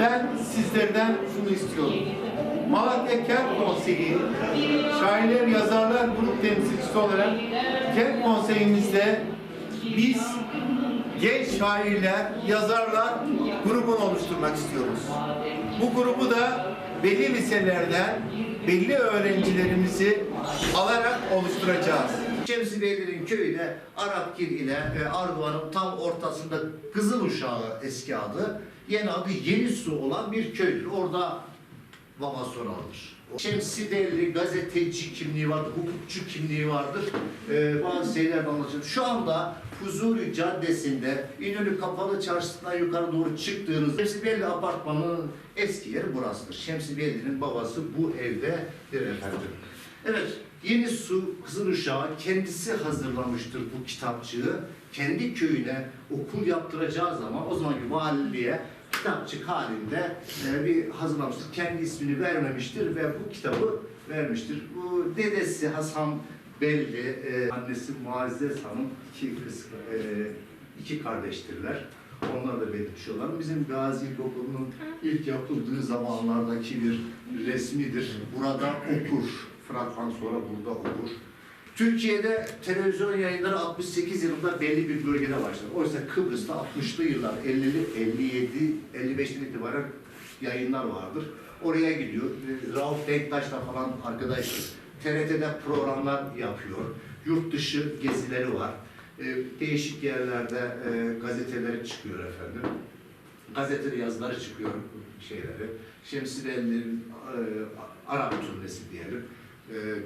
ben sizlerden şunu istiyorum. Malatya Kent Konseyi Şairler Yazarlar Grup Temsilcisi olarak Kent Konseyimizde biz genç şairler, yazarlar grubunu oluşturmak istiyoruz. Bu grubu da belli liselerden belli öğrencilerimizi alarak oluşturacağız. Şemsi Beylerin köyüne Arapgil ile e, Arduan'ın tam ortasında Kızıl Uşağı eski adı, yeni adı Yeni Su olan bir köydür. Orada baba soraldır. Şemsi Beyli gazeteci kimliği vardır, hukukçu kimliği vardır. Ee, bazı şeyler anlatacağım. Şu anda Huzuri Caddesi'nde İnönü Kapalı Çarşısı'ndan yukarı doğru çıktığınız Şemsi Belli apartmanının eski yeri burasıdır. Şemsi Belli'nin babası bu evdedir efendim. Evet, Yeni Su Kızıl Uşağı kendisi hazırlamıştır bu kitapçığı. Kendi köyüne okul yaptıracağı zaman o zamanki valiliğe kitapçık halinde e, bir hazırlamıştır. Kendi ismini vermemiştir ve bu kitabı vermiştir. Bu dedesi Hasan Belli, e, annesi Muazzez Hanım iki, kız, e, iki kardeştirler. Onlar da belirtmiş olalım. Bizim Gazi İlkokulu'nun ilk yapıldığı zamanlardaki bir resmidir. Burada okur. Fırat'tan sonra burada okur. Türkiye'de televizyon yayınları 68 yılında belli bir bölgede başladı. Oysa Kıbrıs'ta 60'lı yıllar 50'li, 57, 55'ten itibaren yayınlar vardır. Oraya gidiyor. E, Rauf Denktaş'la falan arkadaşlar. TRT'de programlar yapıyor. Yurt dışı gezileri var. E, değişik yerlerde e, gazeteleri çıkıyor efendim. Gazeteli yazıları çıkıyor şeyleri. Şemsilerin e, Arap turnesi diyelim. E,